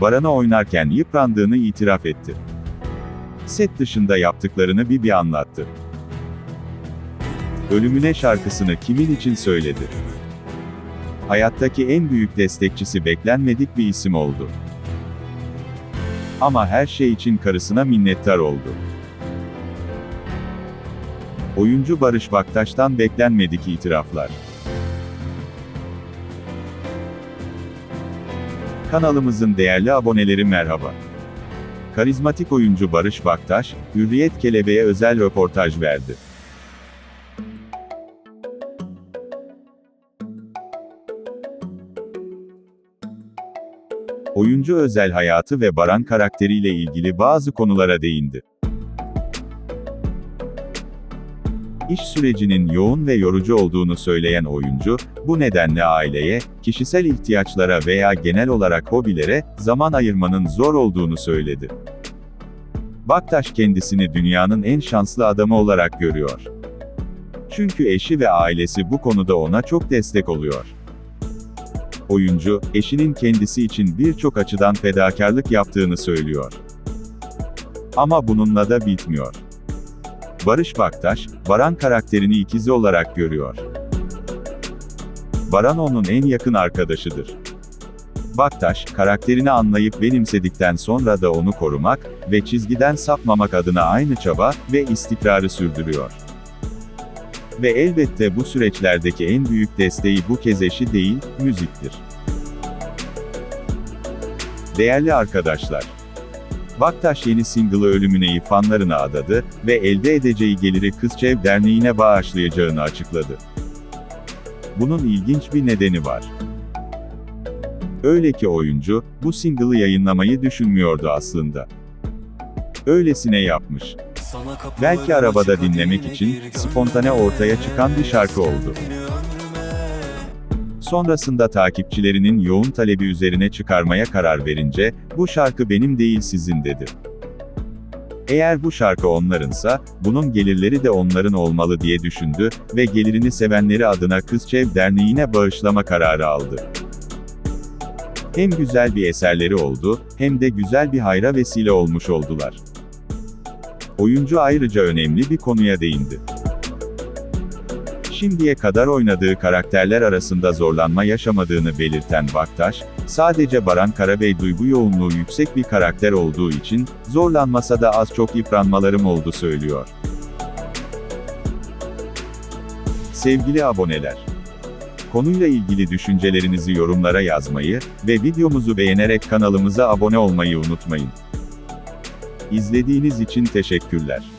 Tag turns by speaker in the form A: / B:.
A: Baran'a oynarken yıprandığını itiraf etti. Set dışında yaptıklarını Bibi anlattı. Ölümüne şarkısını kimin için söyledi? Hayattaki en büyük destekçisi beklenmedik bir isim oldu. Ama her şey için karısına minnettar oldu. Oyuncu Barış Baktaş'tan beklenmedik itiraflar. Kanalımızın değerli aboneleri merhaba. Karizmatik oyuncu Barış Baktaş, Hürriyet Kelebeğe özel röportaj verdi. Oyuncu özel hayatı ve Baran karakteriyle ilgili bazı konulara değindi. İş sürecinin yoğun ve yorucu olduğunu söyleyen oyuncu, bu nedenle aileye, kişisel ihtiyaçlara veya genel olarak hobilere zaman ayırmanın zor olduğunu söyledi. Baktaş kendisini dünyanın en şanslı adamı olarak görüyor. Çünkü eşi ve ailesi bu konuda ona çok destek oluyor. Oyuncu, eşinin kendisi için birçok açıdan fedakarlık yaptığını söylüyor. Ama bununla da bitmiyor. Barış Baktaş, Baran karakterini ikizi olarak görüyor. Baran onun en yakın arkadaşıdır. Baktaş, karakterini anlayıp benimsedikten sonra da onu korumak ve çizgiden sapmamak adına aynı çaba ve istikrarı sürdürüyor. Ve elbette bu süreçlerdeki en büyük desteği bu kez eşi değil, müziktir. Değerli arkadaşlar, Baktaş yeni single'ı Ölümüne'yi fanlarına adadı ve elde edeceği geliri Kızçev Derneği'ne bağışlayacağını açıkladı. Bunun ilginç bir nedeni var. Öyle ki oyuncu, bu single'ı yayınlamayı düşünmüyordu aslında. Öylesine yapmış. Belki arabada dinlemek için, spontane ortaya çıkan bir şarkı oldu. Sonrasında takipçilerinin yoğun talebi üzerine çıkarmaya karar verince, bu şarkı benim değil sizin dedi. Eğer bu şarkı onlarınsa, bunun gelirleri de onların olmalı diye düşündü ve gelirini sevenleri adına Kızçev Derneği'ne bağışlama kararı aldı. Hem güzel bir eserleri oldu, hem de güzel bir hayra vesile olmuş oldular. Oyuncu ayrıca önemli bir konuya değindi. Şimdiye kadar oynadığı karakterler arasında zorlanma yaşamadığını belirten Baktaş, sadece Baran Karabey duygu yoğunluğu yüksek bir karakter olduğu için, zorlanmasa da az çok yıpranmalarım oldu söylüyor. Sevgili aboneler, konuyla ilgili düşüncelerinizi yorumlara yazmayı ve videomuzu beğenerek kanalımıza abone olmayı unutmayın. İzlediğiniz için teşekkürler.